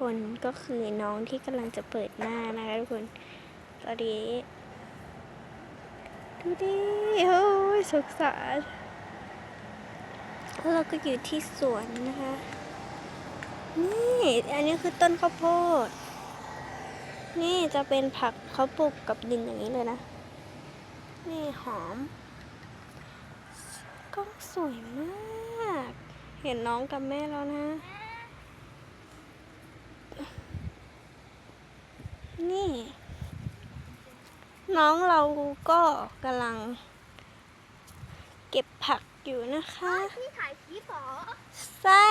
คนก็คือน้องที่กำลังจะเปิดหน้านะคะทุกคนตอนนี้ดูดิโอ้ยสงสารแล้วเราก็อยู่ที่สวนนะคะ นี่ อันนี้คือต้นข้าวโพด นี่จะเป็นผักเขาปลูกกับดินอย่างนี้เลยนะ นี่หอมก็สวยมาก เห็นน้องกับแม่แล้วนะ นี่ น้องเราก็กำลัง เก็บผักอยู่นะคะ พี่ถ่ายคลิปเหรอ ใช่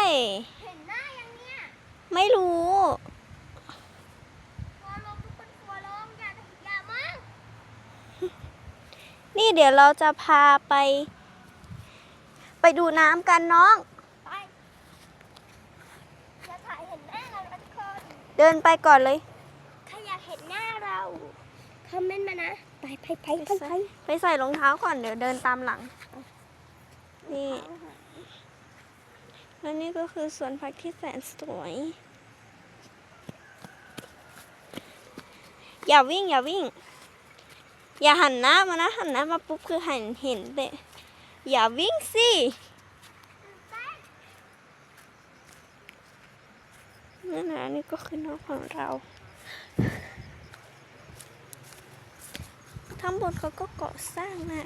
เห็นหน้ายังเนี่ย ไม่รู้ทัวร์ลงทุกคนทัวร์ลงอย่าอย่ามั่งนี่เดี๋ยวเราจะพาไป ไปดูน้ำกันน้อง ไปอย่าถ่ายเห็นหน้าเรานะทุกคน เดินไปก่อนเลย คอมเมนต์มานะ ไปไปไปไปไปไปใส่รองเท้าก่อนเดี๋ยวเดินตามหลัง นี่ แล้วนี่ก็คือสวนผักที่แสนสวย อย่าวิ่งอย่าวิ่ง อย่าหันหน้ามานะหันหน้ามาปุ๊บคือหันเห็นเตะอย่าวิ่งสินั่นนะนี่ก็คือน้องของเรา ทั้งหมดเขาก็ก่อสร้างนะ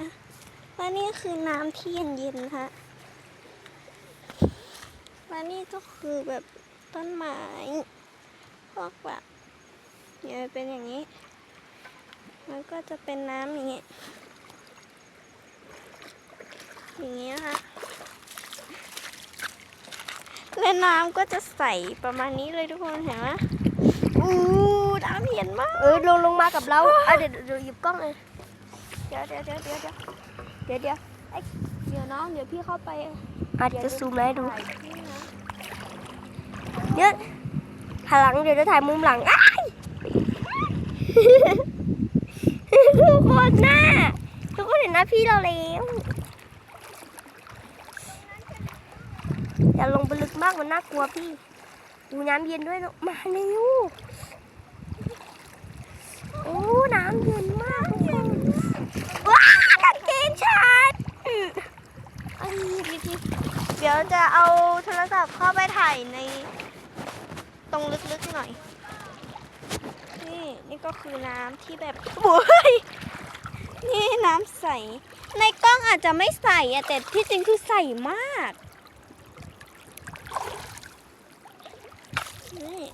และนี่คือน้ำที่เย็นๆนะคะและนี่ก็คือแบบต้นไม้พวกแบบเนี่ยเป็นอย่างนี้ มันก็จะเป็นน้ำอย่างนี้อย่างนี้นะคะและน้ำก็จะใสประมาณนี้เลยทุกคนเห็นไหม อู้น้ำเย็นมาก เออลงลงมากับเราอะเดี๋ยวเดี๋ยวหยิบกล้องเลยเดี๋ยวเดี๋ยวเดี๋ยวเดี๋ยวเดี๋ยวเดี๋ยวเดี๋ยวเอ้ยเดี๋ยวน้องเดี๋ยวพี่เข้าไปอะเดี๋ยวจะซูมให้ดูถ่ายนี่นะเดี๋ยวหันหลังเดี๋ยวจะถ่ายมุมหลังอ้ายทุกคนหน้าทุกคนเห็นหน้าพี่เราแล้วอย่าลงไปลึกมากมันน่ากลัวพี่ ดูน้ำเย็นด้วยนะมาเร็วโอ้น้ำเย็นมากทุกคนว้ากางเกงฉันอ้ยพี่พี่เดี๋ยวจะเอาโทรศัพท์เข้าไปถ่ายในตรงลึกๆหน่อย นี่นี่ก็คือน้ำที่แบบโอ้ยนี่น้ำใส ในกล้องอาจจะไม่ใสอะแต่ที่จริงคือใสมาก Right.